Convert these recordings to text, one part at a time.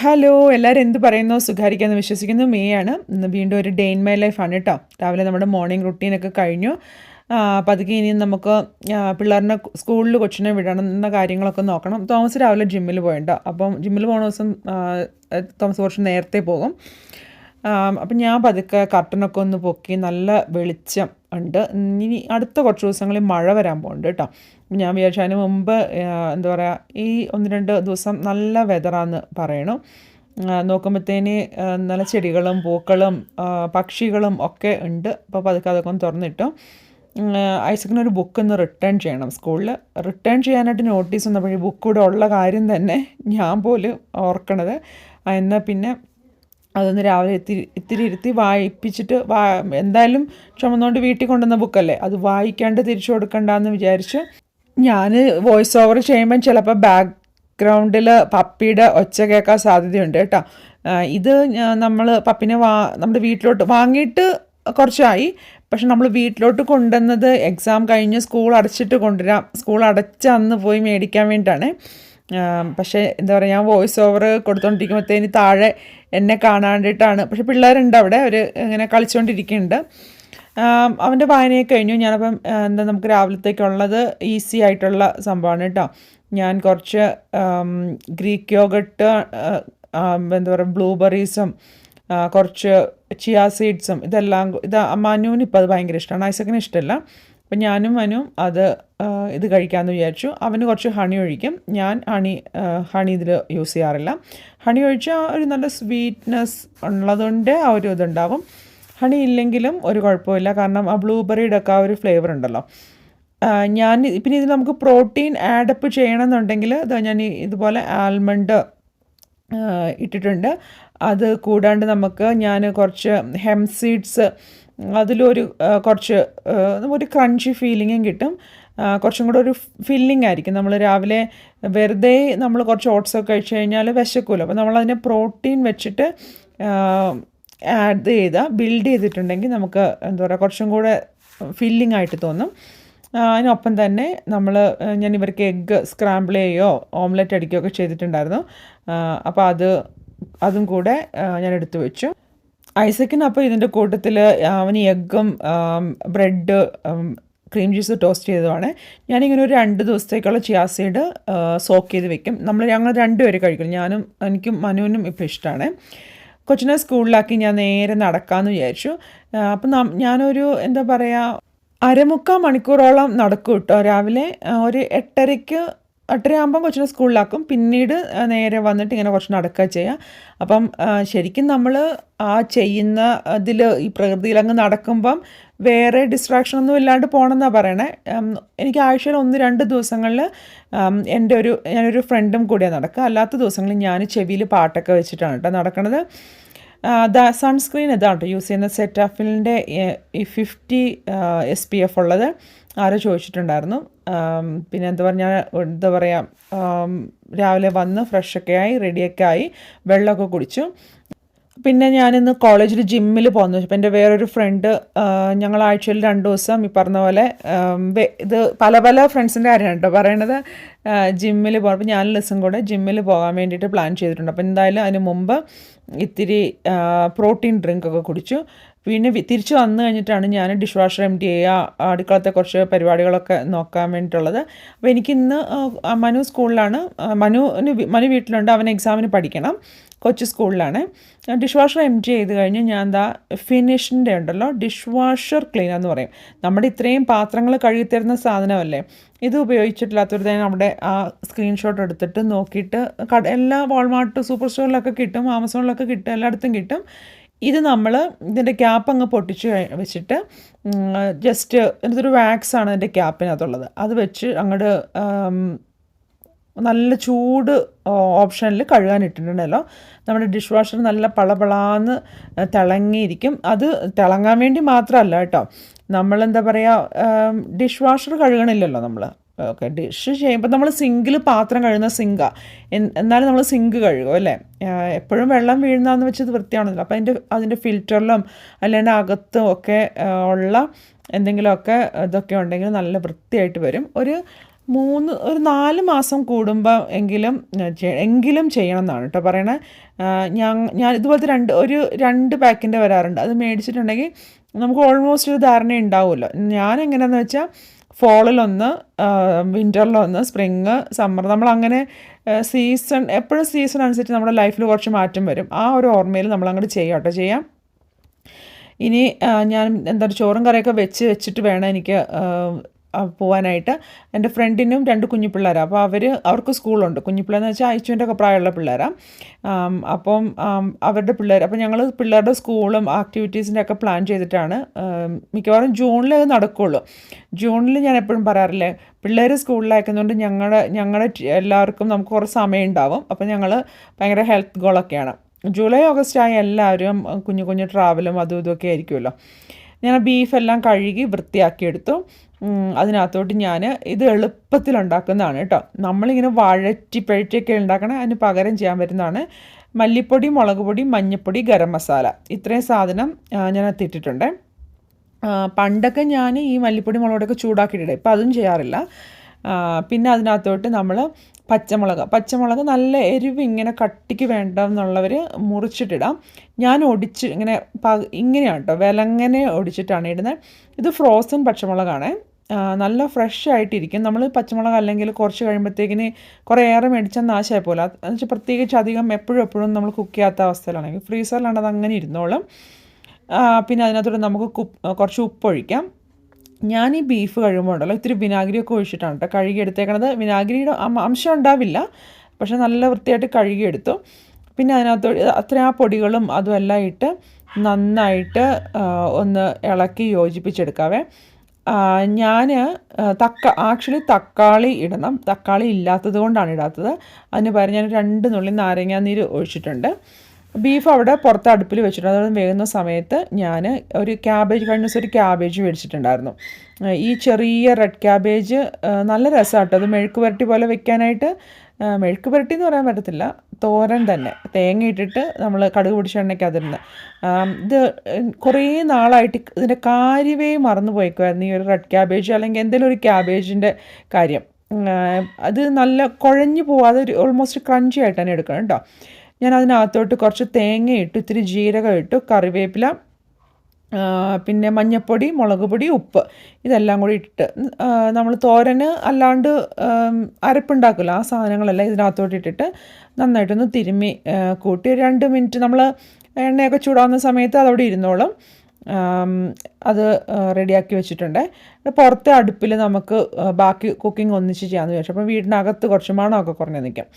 Hello എല്ലാവരും എന്ത് പറയുന്നു? സുഖാരിക്കാന്ന് വിശ്വസിക്കുന്നു. മേ ആണ്. ഇന്ന് വീണ്ടും ഒരു ഡേ ഇൻ മൈ ലൈഫ് ആണ് കേട്ടോ രാവിലെ നമ്മുടെ മോർണിംഗ് റുട്ടീനൊക്കെ കഴിഞ്ഞു. പതുക്കെ ഇനി നമുക്ക് പിള്ളേരുടെ സ്കൂളിൽ കൊച്ചിനെ വിടണം എന്ന കാര്യങ്ങളൊക്കെ നോക്കണം. തോമസ് രാവിലെ ജിമ്മിൽ പോയിട്ടോ അപ്പം ജിമ്മിൽ പോകുന്ന ദിവസം തോമസ് കുറച്ച് നേരത്തെ പോകും. അപ്പം ഞാൻ പതുക്കെ കർട്ടനൊക്കെ ഒന്ന് പൊക്കി നല്ല വെളിച്ചം ഉണ്ട്. ഇനി അടുത്ത കുറച്ച് ദിവസങ്ങളിൽ മഴ വരാൻ പോകുന്നുണ്ട് കേട്ടോ ഞാൻ വിചാരിച്ചു അതിന് മുമ്പ് എന്താ പറയുക ഈ ഒന്ന് രണ്ട് ദിവസം നല്ല വെതറാന്ന് പറയണു. നോക്കുമ്പോഴത്തേന് നല്ല ചെടികളും പൂക്കളും പക്ഷികളും ഒക്കെ ഉണ്ട്. അപ്പോൾ പതുക്കെ അതൊക്കെ ഒന്ന് തുറന്നിട്ടു. ഐസക്കിന് ഒരു ബുക്ക് ഒന്ന് റിട്ടേൺ ചെയ്യണം സ്കൂളിൽ റിട്ടേൺ ചെയ്യാനായിട്ട് നോട്ടീസ് വന്നപ്പോൾ ബുക്ക് കൂടെ ഉള്ള കാര്യം തന്നെ ഞാൻ പോലും ഓർക്കണത്. എന്നാൽ പിന്നെ അതൊന്ന് രാവിലെ ഇത്തിരി ഇത്തിരി ഇരുത്തി വായിപ്പിച്ചിട്ട് വാ എന്തായാലും ചുമന്നുകൊണ്ട് വീട്ടിൽ കൊണ്ടുവന്ന ബുക്കല്ലേ അത് വായിക്കാണ്ട് തിരിച്ചു കൊടുക്കണ്ടെന്ന് വിചാരിച്ച് ഞാൻ വോയിസ് ഓവർ ചെയ്യുമ്പം ചിലപ്പോൾ ബാക്ക്ഗ്രൗണ്ടിൽ പപ്പിയുടെ ഒച്ച കേൾക്കാൻ സാധ്യതയുണ്ട് കേട്ടോ. ഇത് നമ്മൾ പപ്പിനെ വാ നമ്മുടെ വീട്ടിലോട്ട് വാങ്ങിയിട്ട് കുറച്ചായി. പക്ഷെ നമ്മൾ വീട്ടിലോട്ട് കൊണ്ടുവന്നത് എക്സാം കഴിഞ്ഞ് സ്കൂൾ അടച്ചിട്ട് കൊണ്ടുവരാം. സ്കൂൾ അടച്ച അന്ന് പോയി മേടിക്കാൻ വേണ്ടിയിട്ടാണ്. പക്ഷേ എന്താ പറയുക ഞാൻ വോയിസ് ഓവർ കൊടുത്തുകൊണ്ടിരിക്കുമ്പോഴത്തേന് താഴെ എന്നെ കാണാണ്ടിട്ടാണ്. പക്ഷെ പിള്ളേരുണ്ട് അവിടെ അവർ ഇങ്ങനെ കളിച്ചുകൊണ്ടിരിക്കുന്നുണ്ട് അവന്റെ വായനയൊക്കെ കഴിഞ്ഞു. ഞാനപ്പം എന്താ നമുക്ക് രാവിലത്തേക്കുള്ളത് ഈസി ആയിട്ടുള്ള സംഭവമാണ് കേട്ടോ. ഞാൻ കുറച്ച് ഗ്രീക്ക് യോഗട്ട് എന്താ പറയുക ബ്ലൂബെറീസും കുറച്ച് ചിയ സീഡ്സും ഇതെല്ലാം ഇത് മനുവിന് ഇപ്പം അത് ഭയങ്കര ഇഷ്ടമാണ്. ഐസക്കിന് ഇഷ്ടമല്ല. അപ്പം ഞാനും മനുവും അത് ഇത് കഴിക്കാമെന്ന് വിചാരിച്ചു. അവന് കുറച്ച് ഹണി ഒഴിക്കും. ഞാൻ ഹണി ഹണി ഇതിൽ യൂസ് ചെയ്യാറില്ല. ഹണി ഒഴിച്ചാൽ ഒരു നല്ല സ്വീറ്റ്നെസ് ഉള്ളതുകൊണ്ട് ആ ഒരു ഇതുണ്ടാവും. ഹണി ഇല്ലെങ്കിലും ഒരു കുഴപ്പമില്ല. കാരണം ആ ബ്ലൂബെറിയുടെ ഒക്കെ ആ ഒരു ഫ്ലേവർ ഉണ്ടല്ലോ. ഞാൻ പിന്നെ ഇത് നമുക്ക് പ്രോട്ടീൻ ആഡപ്പ് ചെയ്യണമെന്നുണ്ടെങ്കിൽ അത് ഞാൻ ഇതുപോലെ ആൽമണ്ട് ഇട്ടിട്ടുണ്ട്. അത് കൂടാണ്ട് നമുക്ക് ഞാൻ കുറച്ച് ഹെം സീഡ്സ് അതിലൊരു കുറച്ച് ഒരു ക്രഞ്ചി ഫീലിങ്ങും കിട്ടും. കുറച്ചും കൂടെ ഒരു ഫില്ലിംഗ് ആയിരിക്കും. നമ്മൾ രാവിലെ വെറുതെ നമ്മൾ കുറച്ച് ഓട്സൊക്കെ കഴിച്ച് കഴിഞ്ഞാൽ വിശക്കുമല്ലോ അപ്പോൾ നമ്മളതിനെ പ്രോട്ടീൻ വെച്ചിട്ട് ആഡ് ചെയ്ത് ബിൽഡ് ചെയ്തിട്ടുണ്ടെങ്കിൽ നമുക്ക് എന്താ പറയുക കുറച്ചും കൂടെ ഫില്ലിംഗ് ആയിട്ട് തോന്നും. അതിനൊപ്പം തന്നെ നമ്മൾ ഞാൻ ഇവർക്ക് എഗ്ഗ് സ്ക്രാമ്പിൾ ചെയ്യുകയോ ഓംലെറ്റ് അടിക്കുകയോ ഒക്കെ ചെയ്തിട്ടുണ്ടായിരുന്നു. അപ്പോൾ അത് അതും കൂടെ ഞാൻ എടുത്തു വെച്ചു. ഐസക്കിന് അപ്പോൾ ഇതിന്റെ കൂട്ടത്തിൽ അവന് എഗ്ഗും ബ്രെഡ് ക്രീം ജ്യൂസ് ടോസ്റ്റ് ചെയ്തതാണ്. ഞാനിങ്ങനെ ഒരു രണ്ട് ദിവസത്തേക്കുള്ള ചിയാസീഡ് സോക്ക് ചെയ്ത് വെക്കും. നമ്മൾ ഞങ്ങൾ രണ്ടുപേരും കഴിക്കും. ഞാനും എനിക്കും മനുവിനും ഇപ്പോൾ ഇഷ്ടമാണ് കൊച്ചിനെ സ്കൂളിലാക്കി ഞാൻ നേരെ നടക്കാമെന്ന് വിചാരിച്ചു. അപ്പം ഞാനൊരു എന്താ പറയുക അരമുക്കാൽ മണിക്കൂറോളം നടക്കും കേട്ടോ രാവിലെ. ഒരു എട്ടരയ്ക്ക് എട്ടരയാകുമ്പം കൊച്ചിനെ സ്കൂളിലാക്കും. പിന്നീട് നേരെ വന്നിട്ട് ഇങ്ങനെ കുറച്ച് നടക്കുക ചെയ്യുക അപ്പം ശരിക്കും നമ്മൾ ആ ചെയ്യുന്ന ഇതിൽ ഈ പ്രകൃതിയിൽ അങ്ങ് നടക്കുമ്പം വേറെ ഡിസ്ട്രാക്ഷൻ ഒന്നും ഇല്ലാണ്ട് പോകണമെന്നാണ് പറയണേ. എനിക്ക് ആഴ്ചയിൽ ഒന്ന് രണ്ട് ദിവസങ്ങളിൽ എന്റെ ഒരു ഞാനൊരു ഫ്രണ്ടും കൂടിയാണ് നടക്കുക. അല്ലാത്ത ദിവസങ്ങളിൽ ഞാൻ ചെവിയിൽ പാട്ടൊക്കെ വെച്ചിട്ടാണ് കേട്ടോ നടക്കണത്. ദ സൺസ്ക്രീൻ ഇതാണ് കേട്ടോ യൂസ് ചെയ്യുന്ന സെറ്റാഫിലിന്റെ ഫിഫ്റ്റി എസ് പി എഫ് ഉള്ളത്. ആരോ ചോദിച്ചിട്ടുണ്ടായിരുന്നു. പിന്നെ എന്താ പറഞ്ഞാൽ എന്താ പറയുക രാവിലെ വന്ന് ഫ്രഷൊക്കെ ആയി റെഡിയൊക്കെ ആയി വെള്ളമൊക്കെ കുടിച്ചു. പിന്നെ ഞാനിന്ന് കോളേജിൽ ജിമ്മിൽ പോകുന്നു ഇപ്പം എന്റെ വേറൊരു ഫ്രണ്ട് ഞങ്ങൾ ആഴ്ചയിൽ രണ്ട് ദിവസം ഈ പറഞ്ഞ പോലെ ആം, ഇത് പല പല ഫ്രണ്ട്സിന്റെ കാര്യമാണ് കേട്ടോ പറയണത് ജിമ്മിൽ പോകണം അപ്പോൾ ഞാൻ ലിസം കൂടെ ജിമ്മിൽ പോകാൻ വേണ്ടിയിട്ട് പ്ലാൻ ചെയ്തിട്ടുണ്ട്. അപ്പം എന്തായാലും അതിന് മുമ്പ് ഇത്തിരി പ്രോട്ടീൻ ഡ്രിങ്ക് ഒക്കെ കുടിച്ചു. പിന്നെ തിരിച്ചു വന്നു കഴിഞ്ഞിട്ടാണ് ഞാൻ ഡിഷ് വാഷർ എം ടി ചെയ്യുക അടുക്കളത്തെ കുറച്ച് പരിപാടികളൊക്കെ നോക്കാൻ വേണ്ടിയിട്ടുള്ളത്. അപ്പോൾ എനിക്കിന്ന് ആ, മനു സ്കൂളിലാണ് ആ, മനുവിന് മനു വീട്ടിലുണ്ട്. അവൻ എക്സാമിന് പഠിക്കണം. കൊച്ചു സ്കൂളിലാണ്. ഡിഷ് വാഷർ എം ജി ചെയ്ത് കഴിഞ്ഞ് ഞാൻ എന്താ ഫിനിഷിന്റെ ഉണ്ടല്ലോ ഡിഷ് വാഷർ ക്ലീനർ എന്ന് പറയും. നമ്മുടെ ഇത്രയും പാത്രങ്ങൾ കഴുകിത്തരുന്ന സാധനമല്ലേ? ഇത് ഉപയോഗിച്ചിട്ടില്ലാത്തൊരു ഞാൻ അവിടെ ആ സ്ക്രീൻഷോട്ട് എടുത്തിട്ട് നോക്കിയിട്ട് എല്ലാ വാൾമാർട്ട് സൂപ്പർ സ്റ്റോറിലൊക്കെ കിട്ടും ആമസോണിലൊക്കെ കിട്ടും എല്ലായിടത്തും കിട്ടും. ഇത് നമ്മൾ ഇതിന്റെ ക്യാപ്പ് അങ്ങ് പൊട്ടിച്ച് വെച്ചിട്ട് ജസ്റ്റ് ഇതൊരു വാക്സ് ആണ് ഇതിന്റെ ക്യാപ്പിനകത്തുള്ളത് അത് വെച്ച് അങ്ങോട്ട് നല്ല ചൂട് ഓപ്ഷനിൽ കഴുകാൻ ഇട്ടിട്ടുണ്ടല്ലോ നമ്മുടെ ഡിഷ് വാഷർ നല്ല പളപളാന്ന് തിളങ്ങിയിരിക്കും. അത് തിളങ്ങാൻ വേണ്ടി മാത്രമല്ല കേട്ടോ. നമ്മളെന്താ പറയുക ഡിഷ് വാഷർ കഴുകണില്ലല്ലോ നമ്മൾ ഓക്കെ ഡിഷ് ചെയ്യുമ്പോൾ നമ്മൾ സിങ്കിൽ പാത്രം കഴുകുന്ന സിങ്കാണ് എന്നാലും നമ്മൾ സിങ്ക് കഴുകും അല്ലേ? എപ്പോഴും വെള്ളം വീഴുന്നതെന്ന് വെച്ചത് വൃത്തിയാണല്ലോ. അപ്പോൾ അതിന്റെ അതിന്റെ ഫിൽറ്ററിലും അല്ലെങ്കിൽ അകത്തും ഒക്കെ ഉള്ള എന്തെങ്കിലുമൊക്കെ ഇതൊക്കെ ഉണ്ടെങ്കിൽ നല്ല വൃത്തിയായിട്ട് വരും. ഒരു മൂന്ന് ഒരു നാല് മാസം കൂടുമ്പോൾ എങ്കിലും എങ്കിലും ചെയ്യണം എന്നാണ് കേട്ടോ പറയണേ. ഞാൻ ഞാൻ ഇതുപോലത്തെ രണ്ട് ഒരു രണ്ട് പാക്കിന്റെ വരാറുണ്ട്. അത് മേടിച്ചിട്ടുണ്ടെങ്കിൽ നമുക്ക് ഓൾമോസ്റ്റ് ഒരു ധാരണ ഉണ്ടാവുമല്ലോ. ഞാൻ എങ്ങനെയാണെന്ന് വെച്ചാൽ ഫോളിലൊന്ന് വിന്ററിലൊന്ന് സ്പ്രിങ് സമ്മർ നമ്മൾ അങ്ങനെ സീസൺ എപ്പോഴും സീസൺ അനുസരിച്ച് നമ്മുടെ ലൈഫിൽ കുറച്ച് മാറ്റം വരും. ആ ഒരു ഓർമ്മയിൽ നമ്മളങ്ങോട്ട് ചെയ്യാം കേട്ടോ. ചെയ്യാം. ഇനി ഞാൻ എന്താ ചോറും കറിയൊക്കെ വെച്ച് വെച്ചിട്ട് വേണം എനിക്ക് പോവാനായിട്ട് എന്റെ ഫ്രണ്ടിനും രണ്ട് കുഞ്ഞു പിള്ളേരാണ് അപ്പോൾ അവർ അവർക്ക് സ്കൂളുണ്ട്. കുഞ്ഞു പിള്ളേരെന്ന് വെച്ചാൽ അയച്ചുവിന്റെ ഒക്കെ പ്രായമുള്ള പിള്ളേരാണ് അപ്പം അവരുടെ പിള്ളേർ അപ്പം ഞങ്ങൾ പിള്ളേരുടെ സ്കൂളും ആക്ടിവിറ്റീസിന്റെ ഒക്കെ പ്ലാൻ ചെയ്തിട്ടാണ് മിക്കവാറും ജൂണിൽ അത് നടക്കുകയുള്ളൂ ജൂണിൽ ഞാൻ എപ്പോഴും പറയാറില്ലേ പിള്ളേർ സ്കൂളിലയക്കുന്നതുകൊണ്ട് ഞങ്ങളുടെ ഞങ്ങളുടെ എല്ലാവർക്കും നമുക്ക് കുറച്ച് സമയം ഉണ്ടാവും അപ്പോൾ ഞങ്ങൾ ഭയങ്കര ഹെൽത്ത് ഗോളൊക്കെയാണ്. ജൂലൈ ഓഗസ്റ്റ് ആയ എല്ലാവരും കുഞ്ഞു കുഞ്ഞു ട്രാവലും അതും ഇതുമൊക്കെ ആയിരിക്കുമല്ലോ. ഞാൻ ബീഫെല്ലാം കഴുകി വൃത്തിയാക്കിയെടുത്തു. അതിനകത്തോട്ട് ഞാൻ ഇത് എളുപ്പത്തിൽ ഉണ്ടാക്കുന്നതാണ് കേട്ടോ. നമ്മളിങ്ങനെ വഴറ്റി പഴറ്റിയൊക്കെ ഉണ്ടാക്കണം അതിന് പകരം ചെയ്യാൻ പറ്റുന്നതാണ് മല്ലിപ്പൊടി മുളക് പൊടി മഞ്ഞൾപ്പൊടി ഗരം മസാല. ഇത്രയും സാധനം ഞാൻ ഇട്ടിട്ടുണ്ട്. പണ്ടൊക്കെ ഞാൻ ഈ മല്ലിപ്പൊടി മുളകൊക്കെ ചൂടാക്കിയിട്ടിടും ഇപ്പം അതും ചെയ്യാറില്ല. പിന്നെ അതിനകത്തോട്ട് നമ്മൾ പച്ചമുളക്. പച്ചമുളക് നല്ല എരിവ് ഇങ്ങനെ കട്ടിക്ക് വേണ്ടെന്നുള്ളവർ മുറിച്ചിട്ടിടാം. ഞാൻ ഒടിച്ച് ഇങ്ങനെ ഇങ്ങനെയാണ് കേട്ടോ. വിലങ്ങനെ ഒടിച്ചിട്ടാണ് ഇടുന്നത്. ഇത് ഫ്രോസൺ പച്ചമുളകാണ്. നല്ല ഫ്രഷ് ആയിട്ടിരിക്കും. നമ്മൾ പച്ചമുളക് അല്ലെങ്കിൽ കുറച്ച് കഴിയുമ്പോഴത്തേക്കിന് കുറേ ഏറെ മേടിച്ചാൽ നാശമായി പോലെ എന്ന് വെച്ചാൽ പ്രത്യേകിച്ച് അധികം എപ്പോഴും എപ്പോഴും നമ്മൾ കുക്ക് ചെയ്യാത്ത അവസ്ഥയിലാണെങ്കിൽ ഫ്രീസറിലാണ് അത് അങ്ങനെ ഇരുന്നോളും. പിന്നെ അതിനകത്തോടെ നമുക്ക് കുറച്ച് ഉപ്പൊഴിക്കാം ഞാൻ ഈ ബീഫ് കഴിയുമ്പോൾ ഉണ്ടല്ലോ ഇത്തിരി വിനാഗിരിയൊക്കെ ഒഴിച്ചിട്ടാണ് കേട്ടോ. കഴുകി എടുത്തേക്കണത്. വിനാഗിരിയുടെ അംശം ഉണ്ടാവില്ല. പക്ഷേ നല്ല വൃത്തിയായിട്ട് കഴുകിയെടുത്തു. പിന്നെ അതിനകത്ത് അത്ര ആ പൊടികളും അതുമെല്ലാം ഇട്ട് നന്നായിട്ട് ഒന്ന് ഇളക്കി യോജിപ്പിച്ചെടുക്കാവേ. ഞാൻ തക്ക ആക്ച്വലി തക്കാളി ഇടണം. തക്കാളി ഇല്ലാത്തത് കൊണ്ടാണ് ഇടാത്തത്. അതിന് പകരം ഞാൻ രണ്ട് നുള്ളി നാരങ്ങാനീര് ഒഴിച്ചിട്ടുണ്ട്. ബീഫ് അവിടെ പുറത്ത് അടുപ്പിൽ വെച്ചിട്ടുണ്ട്. അതുകൊണ്ട് വേകുന്ന സമയത്ത് ഞാൻ ഒരു ക്യാബേജ് കഴിഞ്ഞ ദിവസം ഒരു ക്യാബേജ് മേടിച്ചിട്ടുണ്ടായിരുന്നു. ഈ ചെറിയ റെഡ് ക്യാബേജ് നല്ല രസമാട്ടോ അത് മെഴുക്ക് പുരട്ടി പോലെ വെക്കാനായിട്ട് മെഴുക്ക് പുരട്ടി എന്ന് പറയാൻ പറ്റത്തില്ല. തോരൻ തന്നെ. തേങ്ങ ഇട്ടിട്ട് നമ്മൾ കടുക് പിടിച്ച എണ്ണയ്ക്കകത്തിരുന്ന് ഇത് കുറേ നാളായിട്ട് ഇതിന്റെ കാര്യവേ മറന്നു പോയിക്കുമായിരുന്നു ഈ ഒരു റെഡ് ക്യാബേജ് അല്ലെങ്കിൽ എന്തെങ്കിലും ഒരു ക്യാബേജിന്റെ കാര്യം. അത് നല്ല കുഴഞ്ഞു പോവാതെ ഒരു ഓൾമോസ്റ്റ് ക്രഞ്ചി ആയിട്ട് തന്നെ എടുക്കണം കേട്ടോ. ഞാൻ അതിനകത്തോട്ട് കുറച്ച് തേങ്ങ ഇട്ടു ഇത്തിരി ജീരകം ഇട്ടു കറിവേപ്പില പിന്നെ മഞ്ഞൾപ്പൊടി മുളക് പൊടി ഉപ്പ് ഇതെല്ലാം കൂടി ഇട്ടിട്ട് നമ്മൾ തോരന് അല്ലാണ്ട് അരപ്പുണ്ടാക്കില്ല ആ സാധനങ്ങളെല്ലാം ഇതിനകത്തോട്ട് ഇട്ടിട്ട് നന്നായിട്ടൊന്ന് തിരുമ്മി കൂട്ടി രണ്ട് മിനിറ്റ് നമ്മൾ എണ്ണയൊക്കെ ചൂടാവുന്ന സമയത്ത് അതവിടെ ഇരുന്നോളും. അത് റെഡിയാക്കി വെച്ചിട്ടുണ്ട്. പുറത്തെ അടുപ്പിൽ നമുക്ക് ബാക്കി കുക്കിംഗ് ഒന്നിച്ച് ചെയ്യാമെന്ന് വിചാരിച്ചു. അപ്പോൾ വീടിനകത്ത് കുറച്ച് മണമൊക്കെ കുറഞ്ഞ് നിൽക്കും.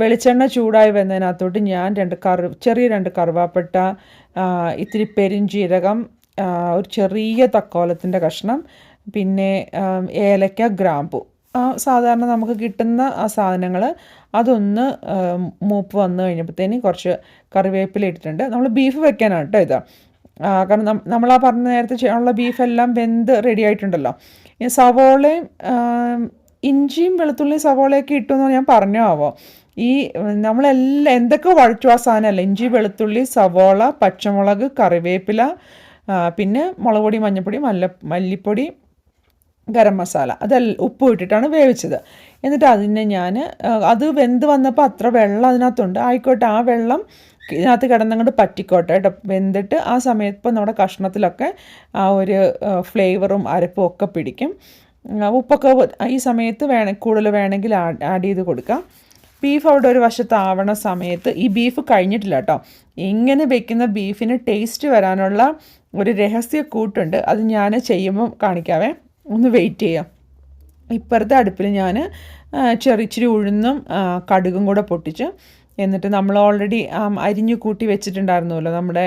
വെളിച്ചെണ്ണ ചൂടായി വന്നതിനകത്തോട്ട് ഞാൻ രണ്ട് കറി ചെറിയ രണ്ട് കറുവാപ്പട്ട ഇത്തിരി പെരിഞ്ചീരകം ഒരു ചെറിയ തക്കോലത്തിന്റെ കഷ്ണം പിന്നെ ഏലക്ക ഗ്രാമ്പു. സാധാരണ നമുക്ക് കിട്ടുന്ന ആ സാധനങ്ങൾ അതൊന്ന് മൂപ്പ് വന്നു കഴിഞ്ഞപ്പോഴത്തേനും കുറച്ച് കറിവേപ്പില ഇട്ടിട്ടുണ്ട്. നമ്മൾ ബീഫ് വെക്കാനാണ് കേട്ടോ ഇത്. കാരണം നമ്മൾ ആ പറഞ്ഞ നേരത്തെ ചെയ്യാനുള്ള ബീഫെല്ലാം വെന്ത് റെഡി ആയിട്ടുണ്ടല്ലോ. സവോളയും ഇഞ്ചിയും വെളുത്തുള്ളിയും സവോളയൊക്കെ ഇട്ടുമെന്ന് ഞാൻ പറഞ്ഞു ആവോ? ഈ നമ്മളെല്ലാം എന്തൊക്കെ വഴച്ചു ആ സാധനമല്ല ഇഞ്ചി വെളുത്തുള്ളി സവോള പച്ചമുളക് കറിവേപ്പില പിന്നെ മുളക് പൊടി മഞ്ഞൾപ്പൊടി മല്ല മല്ലിപ്പൊടി ഗരം മസാല. അതെല്ലാം ഉപ്പ് ഇട്ടിട്ടാണ് വേവിച്ചത്. എന്നിട്ട് അതിനെ ഞാൻ അത് വെന്ത് വന്നപ്പോൾ അത്ര വെള്ളം അതിനകത്തുണ്ട്. ആയിക്കോട്ടെ ആ വെള്ളം ഇതിനകത്ത് കിടന്നങ്ങോട്ട് പറ്റിക്കോട്ടെ കേട്ടോ വെന്തിട്ട് ആ സമയത്ത് നമ്മുടെ കഷ്ണത്തിലൊക്കെ ആ ഒരു ഫ്ലേവറും അരപ്പും ഒക്കെ പിടിക്കും. ഉപ്പൊക്കെ ഈ സമയത്ത് വേണ കൂടുതൽ വേണമെങ്കിൽ ആഡ് ചെയ്ത് കൊടുക്കാം. ബീഫ് അവിടെ ഒരു വശത്താവണ സമയത്ത് ഈ ബീഫ് കഴിഞ്ഞിട്ടില്ല കേട്ടോ ഇങ്ങനെ വെക്കുന്ന ബീഫിന് ടേസ്റ്റ് വരാനുള്ള ഒരു രഹസ്യ കൂട്ടുണ്ട്. അത് ഞാൻ ചെയ്യുമ്പോൾ കാണിക്കാവേ. ഒന്ന് വെയിറ്റ് ചെയ്യാം. ഇപ്പുറത്തെ അടുപ്പിൽ ഞാൻ ചെറിച്ചിരി ഉഴുന്നും കടുകും കൂടെ പൊട്ടിച്ച് എന്നിട്ട് നമ്മൾ ഓൾറെഡി അരിഞ്ഞു കൂട്ടി വെച്ചിട്ടുണ്ടായിരുന്നല്ലോ നമ്മുടെ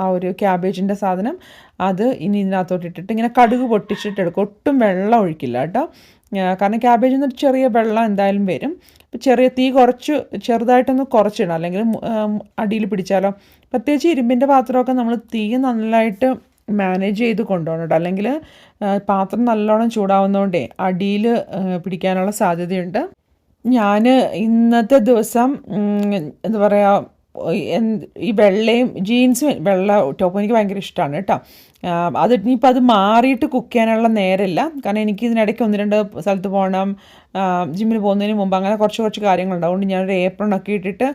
ആ ഒരു ക്യാബേജിന്റെ സാധനം. അത് ഇനി ഇതിനകത്തോട്ട് ഇട്ടിട്ട് ഇങ്ങനെ കടുക് പൊട്ടിച്ചിട്ട് എടുക്കും. ഒട്ടും വെള്ളം ഒഴിക്കില്ല കേട്ടോ. കാരണം ക്യാബേജ് എന്നിട്ട് ചെറിയ വെള്ളം എന്തായാലും വരും. അപ്പോൾ ചെറിയ തീ കുറച്ച് ചെറുതായിട്ടൊന്ന് കുറച്ചിടണം. അല്ലെങ്കിൽ അടിയിൽ പിടിച്ചാലോ. പ്രത്യേകിച്ച് ഇരുമ്പിന്റെ പാത്രമൊക്കെ നമ്മൾ തീ നന്നായിട്ട് മാനേജ് ചെയ്ത് കൊണ്ടുപോകണം കേട്ടോ. അല്ലെങ്കിൽ പാത്രം നല്ലോണം ചൂടാവുന്നതുകൊണ്ടേ അടിയിൽ പിടിക്കാനുള്ള സാധ്യതയുണ്ട്. ഞാൻ ഇന്നത്തെ ദിവസം എന്താ പറയുക ഈ വെള്ളയും ജീൻസും വെള്ള ടോപ്പും എനിക്ക് ഭയങ്കര ഇഷ്ടമാണ് കേട്ടോ. അത് ഇനിയിപ്പോൾ അത് മാറിയിട്ട് കുക്ക് ചെയ്യാനുള്ള നേരമില്ല. കാരണം എനിക്ക് ഇതിനിടയ്ക്ക് ഒന്ന് രണ്ട് സ്ഥലത്ത് പോകണം ജിമ്മിൽ പോകുന്നതിന് മുമ്പ് അങ്ങനെ കുറച്ച് കുറച്ച് കാര്യങ്ങളുണ്ട്. അതുകൊണ്ട് ഞാനൊരു ഏപ്രൺ ഒക്കെ ഇട്ടിട്ട്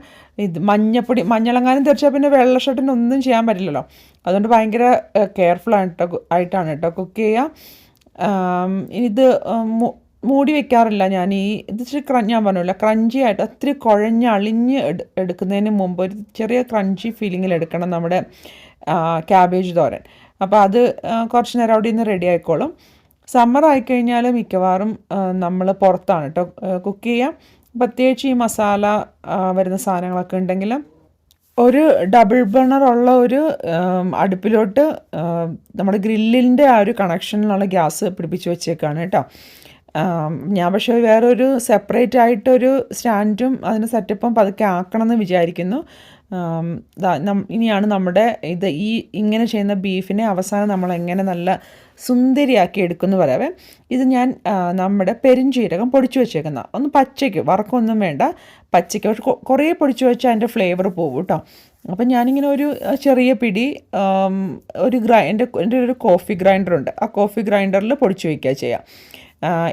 ഇത് മഞ്ഞപ്പൊടി മഞ്ഞളെങ്ങാനും തെറിച്ചാൽ പിന്നെ വെള്ള ഷർട്ടിന് ഒന്നും ചെയ്യാൻ പറ്റില്ലല്ലോ. അതുകൊണ്ട് ഭയങ്കര കെയർഫുൾ ആയിട്ട് ആയിട്ടാണ് കേട്ടോ കുക്ക് ചെയ്യുക. ഇത് മൂടി വെക്കാറില്ല ഞാൻ ഈ ഇത് ഞാൻ പറഞ്ഞില്ല ക്രഞ്ചി ആയിട്ട് ഒത്തിരി കുഴഞ്ഞ് അളിഞ്ഞ് എടു എടുക്കുന്നതിന് മുമ്പ് ഒരു ചെറിയ ക്രഞ്ചി ഫീലിങ്ങിൽ എടുക്കണം നമ്മുടെ ക്യാബേജ് തോരൻ. അപ്പോൾ അത് കുറച്ച് നേരം അവിടെ നിന്ന് റെഡി ആയിക്കോളും. സമ്മർ ആയിക്കഴിഞ്ഞാൽ മിക്കവാറും നമ്മൾ പുറത്താണ് കേട്ടോ കുക്ക് ചെയ്യാം. പ്രത്യേകിച്ച് ഈ മസാല വരുന്ന സാധനങ്ങളൊക്കെ ഉണ്ടെങ്കിൽ ഒരു ഡബിൾ ബർണർ ഉള്ള ഒരു അടുപ്പിലോട്ട് നമ്മുടെ ഗ്രില്ലിന്റെ ആ ഒരു കണക്ഷനിലുള്ള ഗ്യാസ് പിടിപ്പിച്ച് വെച്ചേക്കാണ് കേട്ടോ ഞാൻ പക്ഷേ വേറൊരു സെപ്പറേറ്റ് ആയിട്ടൊരു സ്റ്റാൻഡും അതിന് സെറ്റപ്പും പതുക്കെ ആക്കണം എന്ന് വിചാരിക്കുന്നു ഇനിയാണ് നമ്മുടെ ഇത് ഈ ഇങ്ങനെ ചെയ്യുന്ന ബീഫിനെ അവസാനം നമ്മൾ എങ്ങനെ നല്ല സുന്ദരിയാക്കി എടുക്കുമെന്ന് പറയാവേ. ഇത് ഞാൻ നമ്മുടെ പെരിഞ്ചീരകം പൊടിച്ചു വെച്ചേക്കുന്ന. ഒന്ന് പച്ചയ്ക്ക് വറക്കൊന്നും വേണ്ട. പച്ചയ്ക്ക് പക്ഷെ കുറേ പൊടിച്ചു വെച്ചാൽ അതിന്റെ ഫ്ലേവർ പോകും കേട്ടോ. അപ്പം ഞാനിങ്ങനെ ഒരു ചെറിയ പിടി ഒരു ഗ്രൈ എന്റെ എന്റെ ഒരു കോഫി ഗ്രൈൻഡർ ഉണ്ട്. ആ കോഫി ഗ്രൈൻഡറിൽ പൊടിച്ചു വയ്ക്കുക ചെയ്യാം.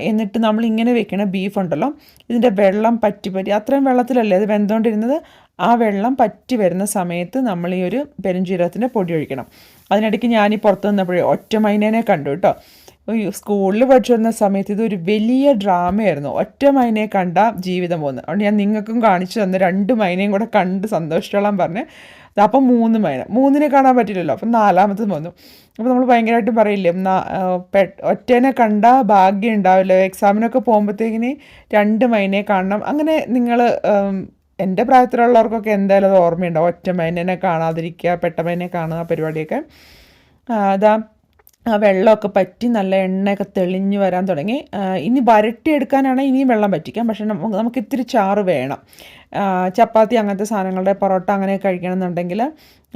എന്നിട്ട് നമ്മൾ ഇങ്ങനെ വെക്കണ ബീഫ് ഉണ്ടല്ലോ ഇതിന്റെ വെള്ളം പറ്റി പറ്റി അത്രയും വെള്ളത്തിലല്ലേ അത് വെന്തുകൊണ്ടിരുന്നത്? ആ വെള്ളം പറ്റി വരുന്ന സമയത്ത് നമ്മൾ ഈ ഒരു പെരുംജീരകത്തിന്റെ പൊടി ഒഴിക്കണം. അതിനിടയ്ക്ക് ഞാൻ ഈ പുറത്ത് നിന്നപ്പോഴേ ഒറ്റ മൈനേനെ കണ്ടു കേട്ടോ. സ്കൂളിൽ പഠിച്ചു വരുന്ന സമയത്ത് ഇതൊരു വലിയ ഡ്രാമയായിരുന്നു. ഒറ്റ മൈനയെ കണ്ട ജീവിതം പോകുന്നത്. അതുകൊണ്ട് ഞാൻ നിങ്ങൾക്കും കാണിച്ചു തന്ന രണ്ട് മൈനയും കൂടെ കണ്ട് സന്തോഷിച്ചോളാം പറഞ്ഞ് അപ്പം മൂന്നും മൈന മൂന്നിനെ കാണാൻ പറ്റില്ലല്ലോ. അപ്പം നാലാമത്തത് വന്നു. അപ്പോൾ നമ്മൾ ഭയങ്കരമായിട്ട് പറയില്ലേ ഒറ്റേനെ കണ്ട ഭാഗ്യം ഉണ്ടാവില്ല. എക്സാമിനൊക്കെ പോകുമ്പോഴത്തേക്കിന് രണ്ട് മൈനയെ കാണണം. അങ്ങനെ നിങ്ങൾ എന്റെ പ്രായത്തിലുള്ളവർക്കൊക്കെ എന്തായാലും അത് ഓർമ്മയുണ്ടാവും. ഒറ്റ മൈനനെ കാണാതിരിക്കുക പെട്ട മൈനെ കാണുക പരിപാടിയൊക്കെ. അതാ ആ വെള്ളമൊക്കെ പറ്റി നല്ല എണ്ണയൊക്കെ തെളിഞ്ഞു വരാൻ തുടങ്ങി. ഇനി വരട്ടിയെടുക്കാനാണെങ്കിൽ ഇനിയും വെള്ളം പറ്റിക്കാം പക്ഷേ നമുക്ക് നമുക്ക് ഇത്തിരി ചാറ് വേണം. ചപ്പാത്തി അങ്ങനത്തെ സാധനങ്ങളുടെ പൊറോട്ട അങ്ങനെ കഴിക്കണമെന്നുണ്ടെങ്കിൽ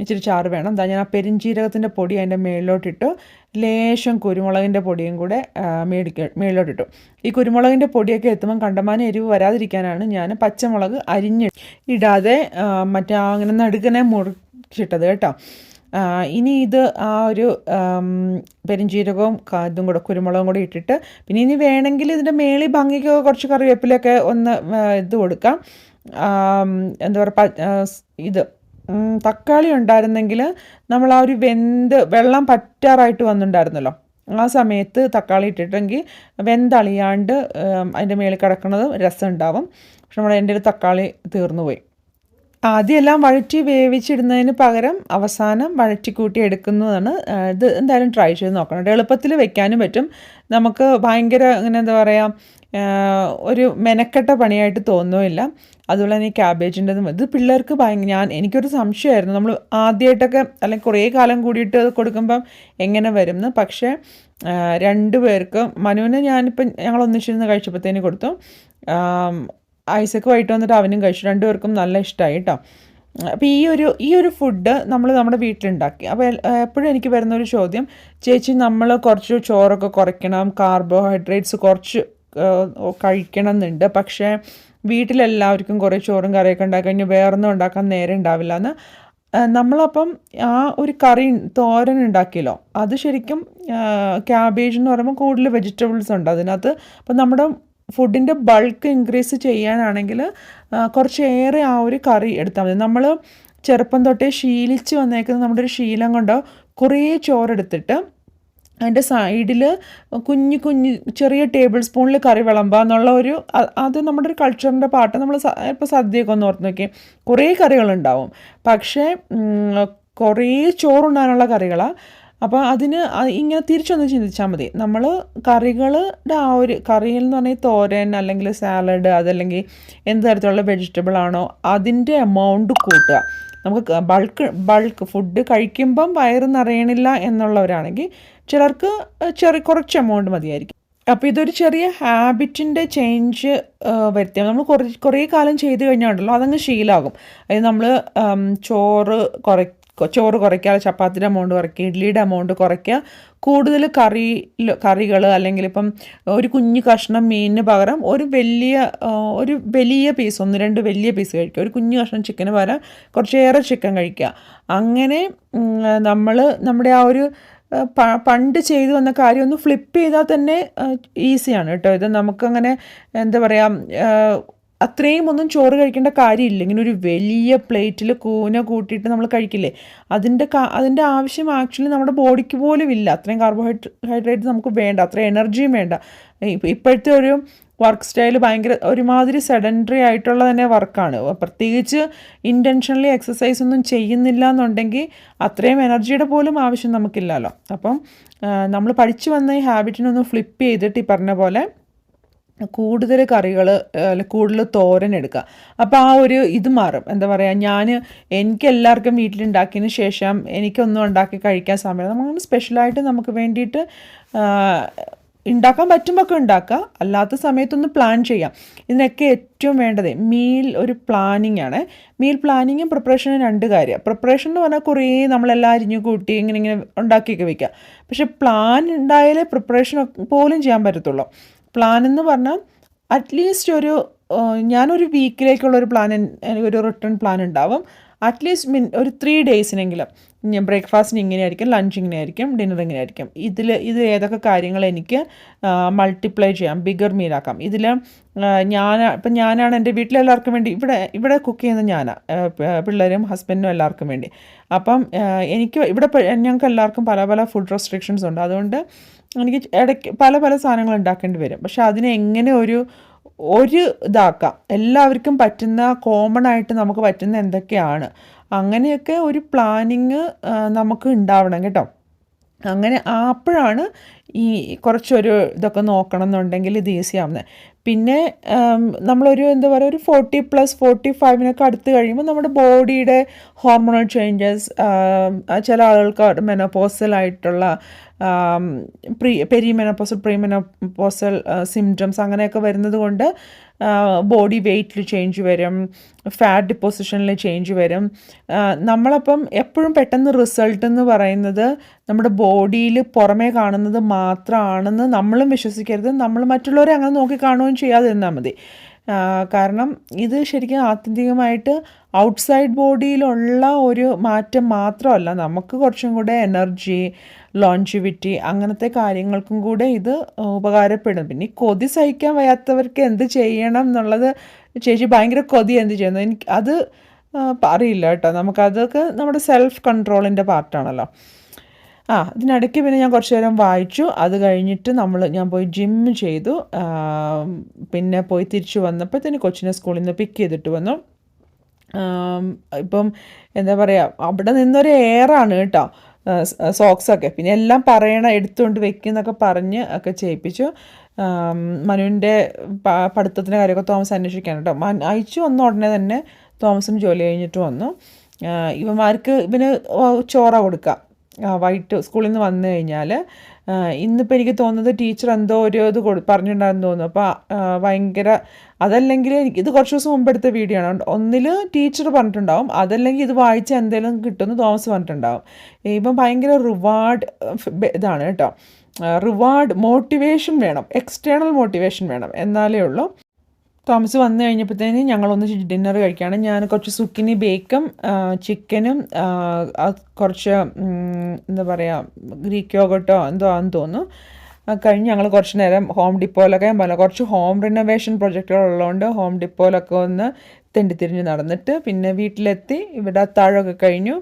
ഇച്ചിരി ചാറ് വേണം. എന്താ ഞാൻ ആ പെരിഞ്ചീരകത്തിന്റെ പൊടി അതിന്റെ മേളിലോട്ടിട്ടു ലേശം കുരുമുളകിന്റെ പൊടിയും കൂടെ മേടിക്ക മേളിലോട്ടിട്ടു. ഈ കുരുമുളകിന്റെ പൊടിയൊക്കെ എത്തുമ്പം കണ്ടമാനം എരിവ് വരാതിരിക്കാനാണ് ഞാൻ പച്ചമുളക് അരിഞ്ഞ് ഇടാതെ മറ്റേ അങ്ങനെ നടുക്കനെ മുറിച്ചിട്ടത് കേട്ടോ. ഇനി ഇത് ആ ഒരു ക- ഇതും കൂടെ കുരുമുളകും കൂടി ഇട്ടിട്ട് പിന്നെ ഇനി വേണമെങ്കിൽ ഇതിന്റെ മേളി ഭംഗിക്ക് കുറച്ച് കറിവേപ്പിലൊക്കെ ഒന്ന് ഇത് കൊടുക്കാം. എന്താ പറയുക ഇത് തക്കാളി ഉണ്ടായിരുന്നെങ്കിൽ നമ്മൾ ആ ഒരു വെന്ത് വെള്ളം പറ്റാറായിട്ട് വന്നിട്ടുണ്ടായിരുന്നല്ലോ. ആ സമയത്ത് തക്കാളി ഇട്ടിട്ടെങ്കിൽ വെന്തളിയാണ്ട് അതിന്റെ മേളിൽ കിടക്കുന്നത് രസം ഉണ്ടാവും. പക്ഷെ നമ്മുടെ എന്റെ ഒരു തക്കാളി തീർന്നു പോയി ആദ്യം എല്ലാം വഴറ്റി വേവിച്ചിടുന്നതിന് പകരം അവസാനം വഴറ്റി കൂട്ടി എടുക്കുന്നതാണ് ഇത് എന്തായാലും ട്രൈ ചെയ്ത് നോക്കണം. എളുപ്പത്തിൽ വെക്കാനും പറ്റും. നമുക്ക് ഭയങ്കര ഇങ്ങനെ എന്താ പറയുക ഒരു മെനക്കെട്ട പണിയായിട്ട് തോന്നുമില്ല അതുപോലെ തന്നെ ഈ ക്യാബേജിന്റെതും ഇത് പിള്ളേർക്ക് ഭയങ്കര ഞാൻ എനിക്കൊരു സംശയമായിരുന്നു. നമ്മൾ ആദ്യമായിട്ടൊക്കെ അല്ലെങ്കിൽ കുറേ കാലം കൂടിയിട്ട് അത് കൊടുക്കുമ്പം എങ്ങനെ വരും എന്ന് പക്ഷേ രണ്ടു പേർക്ക് മനുവിന് ഞാനിപ്പം ഞങ്ങൾ ഒന്നിച്ചിരുന്ന് കഴിച്ചപ്പോഴത്തേന് കൊടുത്തു. ഐസക്ക് വൈകിട്ട് വന്നിട്ട് അവനും കഴിച്ചു. രണ്ടുപേർക്കും നല്ല ഇഷ്ടമായി കേട്ടോ അപ്പോൾ ഈ ഒരു ഈ ഒരു ഫുഡ് നമ്മൾ നമ്മുടെ വീട്ടിലുണ്ടാക്കി. അപ്പോൾ എപ്പോഴും എനിക്ക് വരുന്ന ഒരു ചോദ്യം ചേച്ചി നമ്മൾ കുറച്ച് ചോറൊക്കെ കുറയ്ക്കണം കാർബോഹൈഡ്രേറ്റ്സ് കുറച്ച് കഴിക്കണം എന്നുണ്ട് പക്ഷേ വീട്ടിലെല്ലാവർക്കും കുറേ ചോറും കറിയൊക്കെ ഉണ്ടാക്കി കഴിഞ്ഞാൽ വേറൊന്നും ഉണ്ടാക്കാൻ നേരം ഉണ്ടാവില്ല എന്ന് നമ്മളപ്പം ആ ഒരു കറി തോരൻ ഉണ്ടാക്കിയല്ലോ. അത് ശരിക്കും ക്യാബേജ് എന്ന് പറയുമ്പോൾ കൂടുതൽ വെജിറ്റബിൾസ് ഉണ്ട് അതിനകത്ത്. അപ്പം നമ്മുടെ ഫുഡിന്റെ ബൾക്ക് ഇൻക്രീസ് ചെയ്യാനാണെങ്കിൽ കുറച്ചേറെ ആ ഒരു കറി എടുത്താൽ മതി. നമ്മൾ ചെറുപ്പം തൊട്ടേ ശീലിച്ച് വന്നേക്കുന്ന നമ്മുടെ ഒരു ശീലം കൊണ്ട് കുറേ ചോറെടുത്തിട്ട് അതിന്റെ സൈഡിൽ കുഞ്ഞു കുഞ്ഞു ചെറിയ ടേബിൾ സ്പൂണിൽ കറി വിളമ്പുക എന്നുള്ള ഒരു അത് നമ്മുടെ ഒരു കൾച്ചറിന്റെ പാട്ട് നമ്മൾ ഇപ്പോൾ സദ്യയൊക്കെ ഒന്ന് ഓർത്ത് നോക്കി കുറേ കറികളുണ്ടാവും. പക്ഷേ കുറേ ചോറുണ്ടാനുള്ള കറികളാണ് അപ്പോൾ അതിന് ഇങ്ങനെ തിരിച്ചൊന്ന് ചിന്തിച്ചാൽ മതി. നമ്മൾ കറികളുടെ ആ ഒരു കറിയിൽ എന്ന് പറഞ്ഞാൽ തോരൻ അല്ലെങ്കിൽ സാലഡ് അതല്ലെങ്കിൽ എന്ത് തരത്തിലുള്ള വെജിറ്റബിൾ ആണോ അതിന്റെ എമൗണ്ട് കൂട്ടുക. നമുക്ക് ബൾക്ക് ബൾക്ക് ഫുഡ് കഴിക്കുമ്പം വയറ് നിറയണില്ല എന്നുള്ളവരാണെങ്കിൽ ചിലർക്ക് ചെറിയ കുറച്ച് എമൗണ്ട് മതിയായിരിക്കും. അപ്പോൾ ഇതൊരു ചെറിയ ഹാബിറ്റിന്റെ ചേഞ്ച് വരുത്തിയാൽ നമ്മൾ കുറേ കുറേ കാലം ചെയ്ത് കഴിഞ്ഞാൽ ഉണ്ടല്ലോ അതങ്ങ് ശീലാകും. അതായത് നമ്മൾ ചോറ് കുറ ചോറ് കുറയ്ക്കുക ചപ്പാത്തിയുടെ എമൗണ്ട് കുറയ്ക്കുക ഇഡ്ഡലിയുടെ എമൗണ്ട് കുറയ്ക്കുക. കൂടുതൽ കറി കറികൾ അല്ലെങ്കിൽ ഇപ്പം ഒരു കുഞ്ഞു കഷ്ണം മീനിന് പകരം ഒരു വലിയ ഒരു വലിയ പീസ് ഒന്ന് രണ്ട് വലിയ പീസ് കഴിക്കുക. ഒരു കുഞ്ഞു കഷ്ണം ചിക്കന് പകരം കുറച്ചേറെ ചിക്കൻ കഴിക്കുക. അങ്ങനെ നമ്മൾ നമ്മുടെ ആ ഒരു പ- പണ്ട് ചെയ്തു വന്ന കാര്യം ഫ്ലിപ്പ് ചെയ്താൽ തന്നെ ഈസിയാണ് കേട്ടോ. ഇത് നമുക്കങ്ങനെ എന്താ പറയുക അത്രയും ഒന്നും ചോറ് കഴിക്കേണ്ട കാര്യമില്ല. ഇങ്ങനെ ഒരു വലിയ പ്ലേറ്റിൽ കൂന കൂട്ടിയിട്ട് നമ്മൾ കഴിക്കില്ലേ? അതിന്റെ അതിന്റെ ആവശ്യം ആക്ച്വലി നമ്മുടെ ബോഡിക്ക് പോലും ഇല്ല. അത്രയും കാർബോഹൈഡ്രേറ്റ് നമുക്ക് വേണ്ട. അത്രയും എനർജിയും വേണ്ട. ഇപ്പോഴത്തെ ഒരു വർക്ക് സ്റ്റൈൽ ഭയങ്കര ഒരുമാതിരി സെഡന്ററി ആയിട്ടുള്ള തന്നെ വർക്കാണ് പ്രത്യേകിച്ച് ഇന്റൻഷനലി എക്സസൈസ് ഒന്നും ചെയ്യുന്നില്ല എന്നുണ്ടെങ്കിൽ അത്രയും എനർജിയുടെ പോലും ആവശ്യം നമുക്കില്ലല്ലോ. അപ്പം നമ്മൾ പഠിച്ചു വന്ന ഈ ഹാബിറ്റിനൊന്ന് ഫ്ലിപ്പ് ചെയ്തിട്ട് ഈ പറഞ്ഞ പോലെ കൂടുതൽ കറികൾ കൂടുതൽ തോരൻ എടുക്കുക. അപ്പോൾ ആ ഒരു ഇത് മാറും. എന്താ പറയുക ഞാൻ എനിക്ക് എല്ലാവർക്കും വീട്ടിലുണ്ടാക്കിയതിന് ശേഷം എനിക്കൊന്നും ഉണ്ടാക്കി കഴിക്കാൻ സമയം നമുക്ക് സ്പെഷ്യലായിട്ട് നമുക്ക് വേണ്ടിയിട്ട് ഉണ്ടാക്കാൻ പറ്റുമ്പോൾ ഒക്കെ ഉണ്ടാക്കുക. അല്ലാത്ത സമയത്തൊന്ന് പ്ലാൻ ചെയ്യാം. ഇതിനൊക്കെ ഏറ്റവും വേണ്ടത് മീൽ ഒരു പ്ലാനിങ് ആണ്. മീൽ പ്ലാനിങ്ങും പ്രിപ്പറേഷനും രണ്ട് കാര്യം പ്രിപ്പറേഷൻ എന്ന് പറഞ്ഞാൽ കുറേ നമ്മളെല്ലാം അരിഞ്ഞു കൂട്ടി ഇങ്ങനെ ഇങ്ങനെ ഉണ്ടാക്കിയൊക്കെ വെക്കുക. പക്ഷേ പ്ലാൻ ഉണ്ടായാലേ പ്രിപ്പറേഷൻ പോലും ചെയ്യാൻ പറ്റത്തുള്ളൂ. പ്ലാൻ എന്ന് പറഞ്ഞാൽ അറ്റ്ലീസ്റ്റ് ഒരു ഞാനൊരു വീക്കിലേക്കുള്ള ഒരു പ്ലാൻ ഒരു റിട്ടേൺ പ്ലാൻ ഉണ്ടാവും. അറ്റ്ലീസ്റ്റ് മിൻ ഒരു ത്രീ ഡേയ്സിനെങ്കിലും ബ്രേക്ക്ഫാസ്റ്റിന് ഇങ്ങനെയായിരിക്കും ലഞ്ച് ഇങ്ങനെയായിരിക്കും ഡിന്നർ ഇങ്ങനെയായിരിക്കും. ഇതിൽ ഇത് ഏതൊക്കെ കാര്യങ്ങൾ എനിക്ക് മൾട്ടിപ്ലൈ ചെയ്യാം ബിഗർ മീലാക്കാം ഇതിൽ ഞാൻ ഇപ്പം ഞാനാണ് എന്റെ വീട്ടിലെല്ലാവർക്കും വേണ്ടി ഇവിടെ ഇവിടെ കുക്ക് ചെയ്യുന്നത് ഞാനാണ് പിള്ളേരും ഹസ്ബൻഡും എല്ലാവർക്കും വേണ്ടി. അപ്പം എനിക്ക് ഇവിടെ ഞങ്ങൾക്ക് എല്ലാവർക്കും പല പല ഫുഡ് റെസ്ട്രിക്ഷൻസ് ഉണ്ട്. അതുകൊണ്ട് എനിക്ക് ഇടയ്ക്ക് പല പല സാധനങ്ങൾ ഉണ്ടാക്കേണ്ടി വരും. പക്ഷെ അതിനെ എങ്ങനെ ഒരു ഒരു ഇതാക്കാം. എല്ലാവർക്കും പറ്റുന്ന കോമൺ ആയിട്ട് നമുക്ക് പറ്റുന്ന എന്തൊക്കെയാണ്? അങ്ങനെയൊക്കെ ഒരു പ്ലാനിങ് നമുക്ക് ഉണ്ടാവണം കേട്ടോ. അങ്ങനെ അപ്പോഴാണ് ഈ കുറച്ചൊരു ഇതൊക്കെ നോക്കണം എന്നുണ്ടെങ്കിൽ ഇത് ഈസി ആവുന്നത് പിന്നെ നമ്മളൊരു എന്താ പറയുക ഒരു ഫോർട്ടി പ്ലസ് ഫോർട്ടി ഫൈവിനൊക്കെ അടുത്ത് കഴിയുമ്പോൾ നമ്മുടെ ബോഡിയുടെ ഹോർമോണൽ ചേഞ്ചസ് ചില ആളുകൾക്ക് മെനോപോസലായിട്ടുള്ള പ്രീ പെരിമെനോപ്പോസൽ പ്രീമെനോപ്പോസൽ സിംറ്റംസ് അങ്ങനെയൊക്കെ വരുന്നത് കൊണ്ട് ബോഡി വെയ്റ്റിൽ ചേഞ്ച് വരും ഫാറ്റ് ഡിപ്പോസിഷനിൽ ചേഞ്ച് വരും. നമ്മളപ്പം എപ്പോഴും പെട്ടെന്ന് റിസൾട്ട് എന്ന് പറയുന്നത് നമ്മുടെ ബോഡിയിൽ പുറമേ കാണുന്നത് മാത്രമാണെന്ന് നമ്മളും വിശ്വസിക്കരുത്. നമ്മൾ മറ്റുള്ളവരെ അങ്ങനെ നോക്കി കാണുകയും ചെയ്യാതിരുന്നാൽ മതി. കാരണം ഇത് ശരിക്കും ആത്യന്തികമായിട്ട് ഔട്ട്സൈഡ് ബോഡിയിലുള്ള ഒരു മാറ്റം മാത്രമല്ല നമുക്ക് കുറച്ചും കൂടെ എനർജി ലോഞ്ചിവിറ്റി അങ്ങനത്തെ കാര്യങ്ങൾക്കും കൂടെ ഇത് ഉപകാരപ്പെടും. പിന്നെ കൊതി സഹിക്കാൻ വയ്യാത്തവർക്ക് എന്ത് ചെയ്യണം എന്നുള്ളത് ചേച്ചി ഭയങ്കര കൊതി എന്ത് ചെയ്യുന്നു? എനിക്ക് അത് അറിയില്ല കേട്ടോ. നമുക്കതൊക്കെ നമ്മുടെ സെൽഫ് കൺട്രോളിന്റെ പാർട്ടാണല്ലോ ആ ഇതിനിടയ്ക്ക് പിന്നെ ഞാൻ കുറച്ച് നേരം വായിച്ചു. അത് കഴിഞ്ഞിട്ട് നമ്മൾ ഞാൻ പോയി ജിം ചെയ്തു. പിന്നെ പോയി തിരിച്ചു വന്നപ്പോഴത്തേന് കൊച്ചിനെ സ്കൂളിൽ നിന്ന് പിക്ക് ചെയ്തിട്ട് വന്നു. ഇപ്പം എന്താ പറയുക അവിടെ നിന്നൊരു എയറാണ് കേട്ടോ. സോക്സൊക്കെ പിന്നെ എല്ലാം പറയണം എടുത്തുകൊണ്ട് വെക്കുന്നൊക്കെ പറഞ്ഞ് ഒക്കെ ചെയ്യിപ്പിച്ചു. മനുവിന്റെ പഠിത്തത്തിന്റെ കാര്യമൊക്കെ തോമസ് അന്വേഷിക്കാൻ കേട്ടോ. അയച്ചു വന്ന ഉടനെ തന്നെ തോമസും ജോലി കഴിഞ്ഞിട്ട് വന്നു. ഇവന്മാർക്ക് ഇവന് ചോറ കൊടുക്കുക വൈകിട്ട് സ്കൂളിൽ നിന്ന് വന്നു കഴിഞ്ഞാൽ ഇന്നിപ്പോൾ എനിക്ക് തോന്നുന്നത് ടീച്ചർ എന്തോ ഒരു ഇത് പറഞ്ഞിട്ടുണ്ടായിരുന്നു തോന്നുന്നു. അപ്പോൾ ഭയങ്കര അതല്ലെങ്കിൽ എനിക്ക് ഇത് കുറച്ച് ദിവസം മുമ്പ് എടുത്ത വീഡിയോ ആണ്. ഒന്നിൽ ടീച്ചർ പറഞ്ഞിട്ടുണ്ടാവും. അതല്ലെങ്കിൽ ഇത് വായിച്ച് എന്തെങ്കിലും കിട്ടുമെന്ന് തോമസ് പറഞ്ഞിട്ടുണ്ടാവും. ഇപ്പം ഭയങ്കര റിവാർഡ് ഇതാണ് കേട്ടോ. റിവാർഡ് മോട്ടിവേഷൻ വേണം. എക്സ്റ്റേണൽ മോട്ടിവേഷൻ വേണം. എന്നാലേ ഉള്ളൂ. തോമസ് വന്നു കഴിഞ്ഞപ്പോഴത്തേന് ഞങ്ങളൊന്ന് ഡിന്നർ കഴിക്കുകയാണ് ഞാൻ കുറച്ച് സുക്കിനി ബേക്കും ചിക്കനും കുറച്ച് എന്താ പറയുക ഗ്രീക്ക് യോഗട്ടോ എന്തോ ആണെന്ന് തോന്നുന്നു. കഴിഞ്ഞ് ഞങ്ങൾ കുറച്ച് നേരം ഹോം ഡിപ്പോയിലൊക്കെ ഞാൻ പറഞ്ഞു കുറച്ച് ഹോം റിനോവേഷൻ പ്രൊജക്റ്റുകൾ ഉള്ളതുകൊണ്ട് ഹോം ഡിപ്പോയിലൊക്കെ ഒന്ന് തെണ്ടിത്തിരിഞ്ഞ് നടന്നിട്ട് പിന്നെ വീട്ടിലെത്തി. ഇവിടെ അത്താഴമൊക്കെ കഴിഞ്ഞു.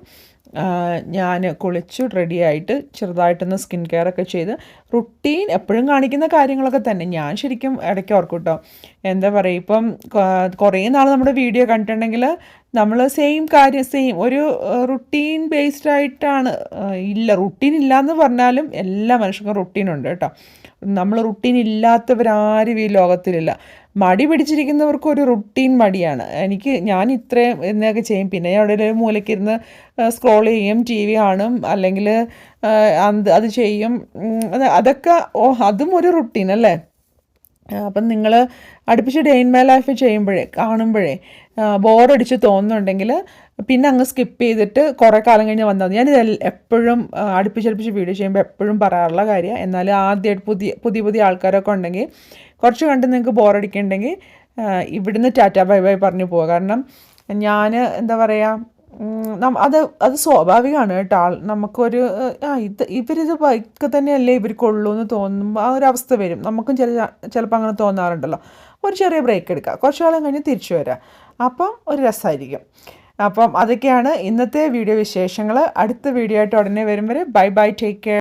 ഞാൻ കുളിച്ചു റെഡിയായിട്ട് ചെറുതായിട്ടൊന്ന് സ്കിൻ കെയർ ഒക്കെ ചെയ്ത് റുട്ടീൻ എപ്പോഴും കാണിക്കുന്ന കാര്യങ്ങളൊക്കെ തന്നെ. ഞാൻ ശരിക്കും ഇടയ്ക്ക് ഓർക്കും കേട്ടോ എന്താ പറയുക ഇപ്പം കുറേ നാൾ നമ്മുടെ വീഡിയോ കണ്ടിട്ടുണ്ടെങ്കിൽ നമ്മൾ സെയിം കാര്യം സെയിം ഒരു റുട്ടീൻ ബേസ്ഡ് ആയിട്ടാണ് ഇല്ല റുട്ടീൻ ഇല്ല എന്ന് പറഞ്ഞാലും എല്ലാ മനുഷ്യർക്കും റുട്ടീൻ ഉണ്ട് കേട്ടോ. നമ്മൾ റുട്ടീൻ ഇല്ലാത്തവരാരും ഈ ലോകത്തിലില്ല. മടി പിടിച്ചിരിക്കുന്നവർക്ക് ഒരു റുട്ടീൻ മടിയാണ്. എനിക്ക് ഞാൻ ഇത്രയും എന്നൊക്കെ ചെയ്യും. പിന്നെ ഞാൻ അവിടെ ഒരു മൂലക്കിരുന്ന് സ്ക്രോൾ ചെയ്യും ടി വി കാണും അല്ലെങ്കിൽ അത് ചെയ്യും. അതൊക്കെ ഓ അതും ഒരു റുട്ടീൻ അല്ലേ? അപ്പം നിങ്ങൾ അടുപ്പിച്ച് ഡേ ഇൻ മൈ ലൈഫ് ചെയ്യുമ്പോഴേ കാണുമ്പോഴേ ബോറടിച്ച് തോന്നുന്നുണ്ടെങ്കിൽ പിന്നെ അങ്ങ് സ്കിപ്പ് ചെയ്തിട്ട് കുറേ കാലം കഴിഞ്ഞ് വന്നാൽ മതി. ഞാനിത് എപ്പോഴും അടുപ്പിച്ചടുപ്പിച്ച് വീഡിയോ ചെയ്യുമ്പോൾ എപ്പോഴും പറയാറുള്ള കാര്യമാണ്. എന്നാൽ ആദ്യമായിട്ട് പുതിയ പുതിയ പുതിയ ആൾക്കാരൊക്കെ ഉണ്ടെങ്കിൽ കുറച്ച് കണ്ട് നിങ്ങൾക്ക് ബോറടിക്കുന്നുണ്ടെങ്കിൽ ഇവിടുന്ന് ടാറ്റ ബൈ ബൈ പറഞ്ഞു പോവുക. കാരണം ഞാൻ എന്താ പറയുക അത് അത് സ്വാഭാവികമാണ് കേട്ടോ. ആൾ നമുക്കൊരു ആ ഇത് ഇവരിത് ബൈക്ക് തന്നെയല്ലേ ഇവർക്കുള്ളൂ എന്ന് തോന്നുമ്പോൾ ആ ഒരു അവസ്ഥ വരും. നമുക്കും ചില ചിലപ്പോൾ അങ്ങനെ തോന്നാറുണ്ടല്ലോ. ഒരു ചെറിയ ബ്രേക്ക് എടുക്കുക. കുറച്ച് കാലം കഴിഞ്ഞ് തിരിച്ചു വരാം. അപ്പം ഒരു രസമായിരിക്കും അപ്പം അതൊക്കെയാണ് ഇന്നത്തെ വീഡിയോ വിശേഷങ്ങൾ അടുത്ത വീഡിയോ ആയിട്ട് ഉടനെ വരും വരെ ബൈ ബൈ ടേക്ക് കെയർ